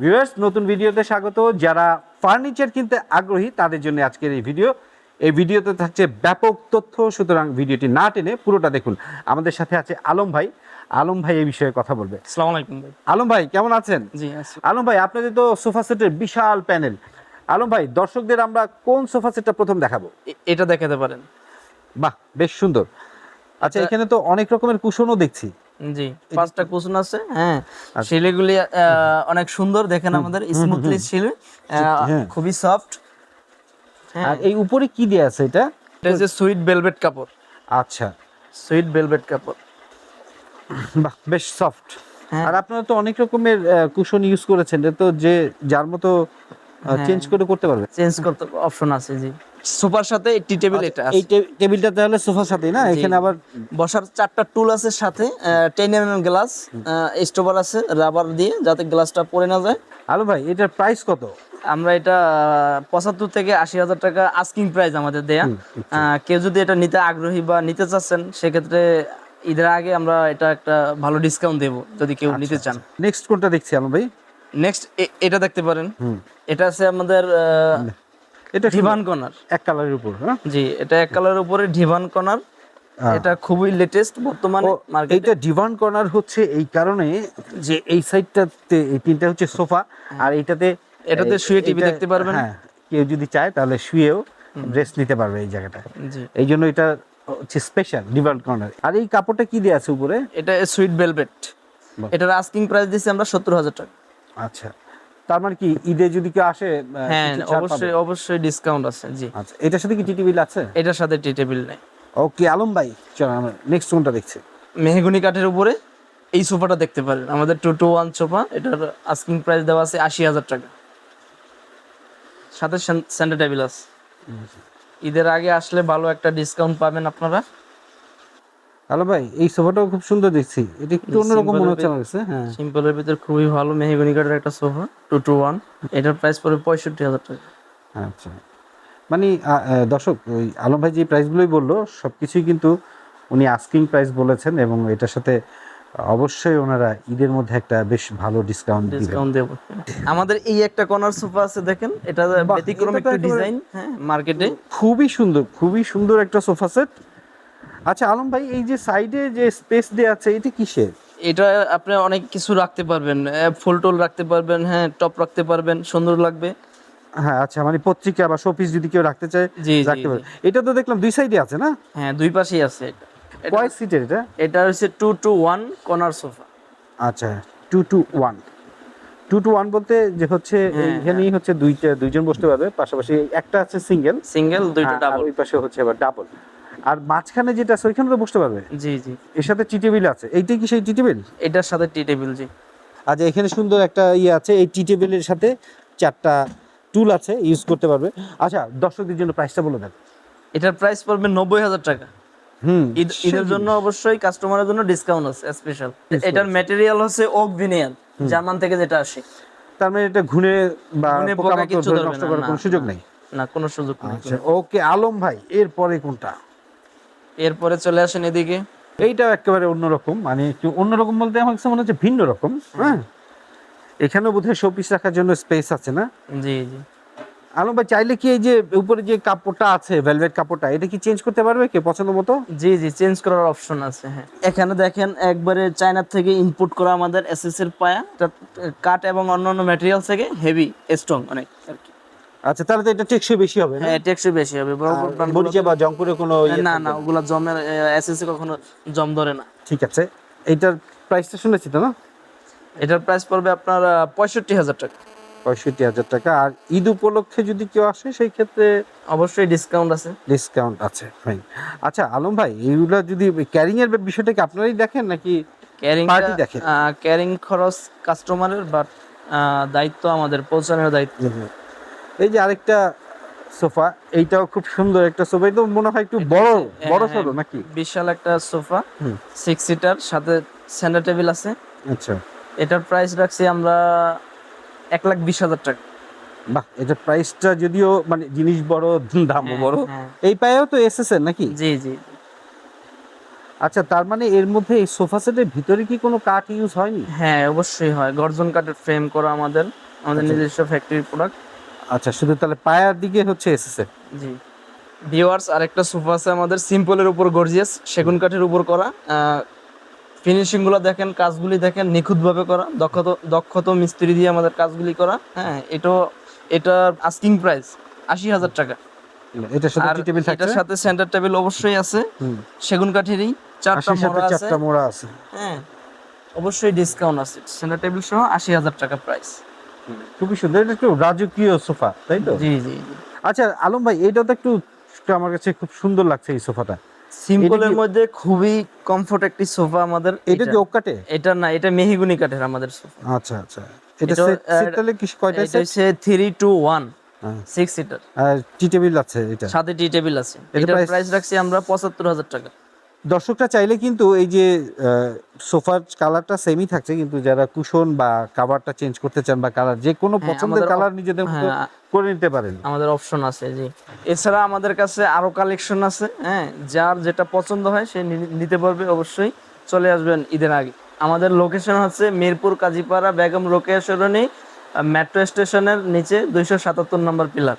Viewers নতুন ভিডিওতে স্বাগত। যারা ফার্নিচার কিনতে আগ্রহী তাদের জন্য আজকের এই ভিডিও। এই ভিডিওতে থাকছে ব্যাপক তথ্য সুতরাং ভিডিওটি না টেনে পুরোটা দেখুন। আমাদের সাথে আছে আলম ভাই। আলম ভাই এই বিষয়ে কথা বলবে। আসসালামু আলাইকুম ভাই। আলম ভাই কেমন আছেন? জি আছি। আলম ভাই আপনাদের তো সোফা সেটের বিশাল প্যানেল। আলম ভাই দর্শকদের আমরা কোন সোফা সেটটা প্রথম দেখাবো? এটা দেখাতে পারেন। বাহ বেশ সুন্দর। আচ্ছা এখানে তো অনেক রকমের কুশনও দেখছি। জি পাঁচটা কুশন আছে হ্যাঁ। আচ্ছা। শিলেগুলি অনেক সুন্দর দেখেন আমাদের স্মুথলি শিল হ্যাঁ। খুবই সফট হ্যাঁ। আর এই উপরে কি দেয়া আছে এটা? এটা হচ্ছে সুইট ভেলভেট কাপড়। আচ্ছা। সুইট ভেলভেট কাপড়। বাহ বেশ সফট হ্যাঁ। আর আপনারা তো অনেক রকমের কুশন ইউজ করেছেন। এটা তো যে যার মতো। চেঞ্জ করে করতে পারবে? চেঞ্জ করতে অপশন আছে জি। সোফার সাথে টি টেবিল এটা এই টেবিলটা তাহলে সোফার সাথেই না? এখানে আবার বসার চারটা টুল আছে সাথে টেন এম এম গ্লাস স্টোভার আছে রাবার দিয়ে যাতে গ্লাসটা পড়ে না যায়। আলো ভাই এটার প্রাইস কত? আমরা এটা পঁচাত্তর থেকে আশি হাজার টাকা আস্কিং প্রাইস আমাদের দেয়া। কেউ যদি এটা নিতে আগ্রহী বা নিতে চাচ্ছেন সেক্ষেত্রে ঈদের আগে আমরা এটা একটা ভালো ডিসকাউন্ট দেব যদি কেউ নিতে চান। নেক্সট কোনটা দেখছি আলো ভাই? নেক্সট এটা দেখতে পারেন। এটা আছে আমাদের এটা ডিভান কর্নার এক কালারের উপর হ্যাঁ? জি এটা এক কালারের উপরে ডিভান কর্নার এটা খুবই লেটেস্ট বর্তমানে মার্কেটে এইটা ডিভান কর্নার হচ্ছে এই কারণে যে এই সাইডটাতে এই তিনটা হচ্ছে সোফা আর এইটাতে এটাতে শুয়ে এইটা- দেখতে পারবেন। হ্যাঁ কেউ যদি চায় তাহলে শুয়েও রেস্ট নিতে পারবে এই জায়গাটা। এই জন্য এটা হচ্ছে স্পেশাল ডিভান কর্নার আর এই কাপড়টা কি দেওয়া আছে উপরে? এটা সুইট ভেলভেট। এটার আস্কিং প্রাইস দিচ্ছি আমরা সত্তর হাজার টাকা। আচ্ছা। তার মানে কি ঈদে যদি কেউ আসে হ্যাঁ? অবশ্যই অবশ্যই ডিসকাউন্ট আছে জি। আচ্ছা এটার সাথে কি টিটি বিল আছে? এটার সাথে টি টেবিল নেই। ওকে আলম ভাই চলো আমরা নেক্সট কোনটা দেখছি? মেহগুনি কাঠের উপরে এই সোফাটা দেখতে পারেন। আমাদের টু টু ওয়ান সোফা এটার আস্কিং প্রাইস দেওয়া আছে আশি হাজার টাকা। সাথে সেন্টার টেবিল আছে। ঈদের আগে আসলে ভালো একটা ডিসকাউন্ট পাবেন আপনারা। আলম ভাই এই সোফাটাও খুব সুন্দর দেখছি। এটা একটু অন্যরকম মনে হচ্ছে আমার কাছে হ্যাঁ। সিম্পলের ভিতর খুবই ভালো মেহগুনি কাঠের একটা সোফা টু টু ওয়ান এটার প্রাইস পড়বে পঁয়ষট্টি হাজার টাকা। আচ্ছা। মানে দর্শক ওই আলম ভাই যে প্রাইসগুলোই বলল সব কিছুই কিন্তু উনি আস্কিং প্রাইস বলেছেন এবং এটার সাথে অবশ্যই ওনারা ঈদের মধ্যে একটা বেশ ভালো ডিসকাউন্ট ডিসকাউন্ট দেবো। আমাদের এই একটা কর্নার সোফা আছে দেখেন। এটা ব্যতিক্রম একটু ডিজাইন হ্যাঁ মার্কেটে খুবই সুন্দর খুবই সুন্দর একটা সোফা সেট আচ্ছা আলম ভাই এই যে সাইডে যে স্পেস দেওয়া আছে এটা কিসের? এটা আপনি অনেক কিছু রাখতে পারবেন ফুল টোল রাখতে পারবেন হ্যাঁ টপ রাখতে পারবেন সুন্দর লাগবে। হ্যাঁ আচ্ছা মানে পত্রিকা বা শোপিস যদি কেউ রাখতে চায় রাখতে পারে এটা তো দেখলাম দুই সাইডে আছে না? হ্যাঁ দুই পাশেই আছে। কয় সিটের এটা? এটা হচ্ছে two two one corner sofa আচ্ছা two two one two two one বলতে যে হচ্ছে হ্যাঁ, এইখানেই হচ্ছে দুইটা দুইজন বসতে পারবে পাশাপাশি একটা আছে সিঙ্গেল সিঙ্গেল দুইটা ডাবল ওই পাশে হচ্ছে আবার ডাবল আর মাঝখানে যেটা আছে ওইখানে তো বসতে পারবে? জি জি। এর সাথে টি টেবিল আছে। এইটাই কি সেই টি টেবিল? এটার সাথে টি টেবিল জি। আচ্ছা এখানে সুন্দর একটা ইয়ে আছে। এই টি টেবিলের সাথে চারটা টুল আছে ইউজ করতে পারবে। আচ্ছা দর্শকদের জন্য প্রাইসটা বলে দেন। এটার প্রাইস পড়বে নব্বই হাজার টাকা। হুম ঈদ ঈদের জন্য অবশ্যই কাস্টমারের জন্য ডিসকাউন্ট আছে স্পেশাল এটার ম্যাটেরিয়াল হচ্ছে ওক ভিনিয়ার জার্মান থেকে যেটা আসে। তার মানে এটা ঘুরে বা পোকা পোকামাকড় নষ্ট করার কোনো সুযোগ। নেই? না কোনো সুযোগ নেই। আচ্ছা ওকে আলম ভাই এরপরে কোনটা? এরপরে চলে আসেন এদিকে। এইটাও একেবারে অন্যরকম মানে একটু অন্যরকম বলতে আমার কাছে মনে হচ্ছে ভিন্ন রকম হ্যাঁ? এখানেও বোধহয় শোপিস রাখার জন্য স্পেস আছে না? জি জি। আলম ভাই চাইলে কি এই যে উপরে যে কাপড়টা আছে ভেলভেট কাপড়টা এটা কি চেঞ্জ করতে পারবে কে পছন্দ মতো? জি জি চেঞ্জ করার অপশন আছে হ্যাঁ। এখানে দেখেন একবারে চায়না থেকে ইনপুট করা আমাদের এসএস এর পায়া কাঠ এবং অন্যান্য ম্যাটেরিয়াল থেকে হেভি স্ট্রং অনেক আর কি। আচ্ছা তাহলে তো এটা টেকসই বেশি হবে হ্যাঁ টেকসই বেশি হবে। বড় বা জংপুরে কোনো ইয়ে না না। ওগুলা জমের এসএস এ কখনো জম ধরে না। ঠিক আছে। এইটার প্রাইসটা শুনেছি তো না? এটার প্রাইস পড়বে আপনার পঁয়ষট্টি হাজার টাকা। পঁয়ষট্টি হাজার টাকা। আর ঈদ উপলক্ষে যদি কেউ আসে সেই ক্ষেত্রে অবশ্যই ডিসকাউন্ট আছে। ডিসকাউন্ট আছে ফাইন আচ্ছা আলম ভাই এইগুলা যদি ক্যারিং এর বিষয়টা কি আপনারাই দেখেন নাকি ক্যারিং Party দেখে। ক্যারিং খরচ কাস্টমারের বাট দায়িত্ব আমাদের পৌঁছানোর দায়িত্ব। এই যে আরেকটা সোফা এইটাও খুব সুন্দর একটা সোফা। তো মনে হয় একটু বড় বড় হ্যাঁ, সড়ো নাকি? বিশাল একটা সোফা। সিক্স সিটার সাথে সেন্টার টেবিল আছে। আচ্ছা। এটার প্রাইস রাখছি আমরা এক লাখ বিশ হাজার টাকা। বাহ এটা প্রাইসটা যদিও মানে জিনিস বড় দামও হ্যাঁ, বড়। হ্যাঁ। এই পায়েও তো এসেছে নাকি? জি জি। আচ্ছা তার মানে এর মধ্যে এই সোফা সেটের ভিতরে কি কোনো কাঠ ইউজ হয়নি? হ্যাঁ অবশ্যই হয়। গর্জন কাঠের ফ্রেম করা আমাদের আমাদের নিজস্ব ফ্যাক্টরি প্রোডাক্ট আচ্ছা শুধু তাহলে পায়ার দিকে হচ্ছে এসেছে জি। ভিওয়ার্স আরেকটা সোফা আছে আমাদের সিম্পলের উপর গর্জিয়াস সেগুন কাঠের উপর করা। ফিনিশিংগুলো দেখেন কাজগুলি দেখেন নিখুঁতভাবে করা। দক্ষত দক্ষত মিস্ত্রি দিয়ে আমাদের কাজগুলি করা। হ্যাঁ এটা এটার আস্কিং প্রাইস আশি হাজার টাকা। এটার সাথে আর টেবিল থাকছে এটার সাথে সেন্টার টেবিল অবশ্যই আছে। সেগুন কাঠেরই চারটা আশির মোড়া আছে। চারটা মোড়া আছে। হ্যাঁ অবশ্যই ডিসকাউন্ট আছে। সেন্টার টেবিল সহ আশি হাজার টাকা প্রাইস খুবই সুন্দর। এটা একটু রাজকীয় সোফা তাই তো? জি জি আচ্ছা আলম ভাই এটা তো একটু আমার কাছে খুব সুন্দর লাগছে এই সোফাটা। সিম্পলের মধ্যে খুবই কমফোর্ট একটি সোফা আমাদের এটা কি ওক কাটে এটা না এটা মেহিগুনি কাঠের আমাদের সোফা। আচ্ছা আচ্ছা। এটা সেট তাহলে কি কয়টা এটা টু ওয়ান হ্যাঁ। সিক্স সিটার আর টি টেবিল আছে এটা? সাথে টি টেবিল আছে। এটার প্রাইস রাখছি আমরা পঁচাত্তর হাজার টাকা। দর্শকরা চাইলে কিন্তু এই যে সোফার কালারটা সেমই থাকছে কিন্তু যারা কুশন বা কাভারটা চেঞ্জ করতে চান বা কালার যে কোনো হ্যাঁ, পছন্দের কালার নিজেদের মতো হ্যাঁ। করে নিতে পারেন। আমাদের অপশন আছে জি। এছাড়া আমাদের কাছে আরও কালেকশন আছে হ্যাঁ যার যেটা পছন্দ হয় সে নিতে পারবে অবশ্যই। চলে আসবেন ঈদের আগে। আমাদের লোকেশন হচ্ছে মিরপুর কাজীপাড়া বেগম রোকেয়া সরণি মেট্রো স্টেশনের নিচে দুইশো সাতাত্তর নম্বর পিলার